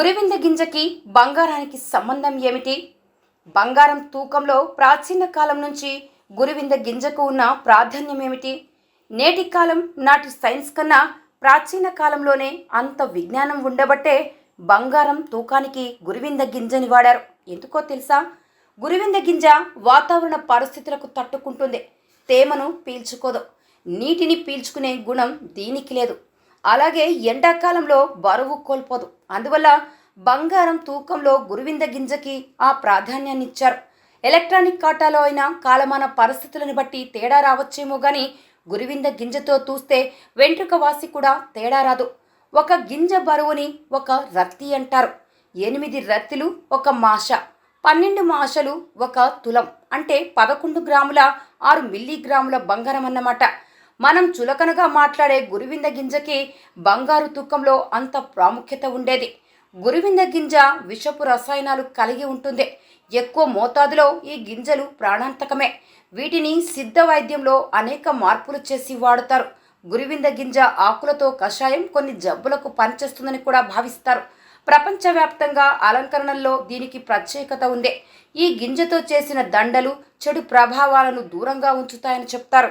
గురివింద గింజకి బంగారానికి సంబంధం ఏమిటి? బంగారం తూకంలో ప్రాచీన కాలం నుంచి గురివింద గింజకు ఉన్న ప్రాధాన్యం ఏమిటి? నేటి కాలం నాటి సైన్స్ కన్నా ప్రాచీన కాలంలోనే అంత విజ్ఞానం ఉండబట్టే బంగారం తూకానికి గురివింద గింజని వాడారు. ఎందుకో తెలుసా? గురివింద గింజ వాతావరణ పరిస్థితులకు తట్టుకుంటుంది. తేమను పీల్చుకోదు. నీటిని పీల్చుకునే గుణం దీనికి లేదు. అలాగే ఎండాకాలంలో బరువు కోల్పోదు. అందువల్ల బంగారం తూకంలో గురువింద గింజకి ఆ ప్రాధాన్యాన్ని ఇచ్చారు ఎలక్ట్రానిక్ కాటాలో అయినా కాలమాన పరిస్థితులను బట్టి తేడా రావచ్చేమో కానీ గురువింద గింజతో తూస్తే వెంట్రుక వాసి కూడా తేడా రాదు. ఒక గింజ బరువుని ఒక రత్తి అంటారు. ఎనిమిది రత్తిలు ఒక మాష పన్నెండు మాషలు ఒక తులం అంటే పదకొండు గ్రాముల ఆరు మిల్లీగ్రాముల బంగారం అన్నమాట. మనం చులకనగా మాట్లాడే గురువింద గింజకి బంగారు తూకంలో అంత ప్రాముఖ్యత ఉండేది. గురువింద గింజ విషపు రసాయనాలు కలిగి ఉంటుంది. ఎక్కువ మోతాదులో ఈ గింజలు ప్రాణాంతకమే. వీటిని సిద్ధ వైద్యంలో అనేక మార్పులు చేసి వాడుతారు. గురువింద గింజ ఆకులతో కషాయం కొన్ని జబ్బులకు పనిచేస్తుందని కూడా భావిస్తారు. ప్రపంచవ్యాప్తంగా అలంకరణల్లో దీనికి ప్రత్యేకత ఉంది. ఈ గింజతో చేసిన దండలు చెడు ప్రభావాలను దూరంగా ఉంచుతాయని చెప్తారు.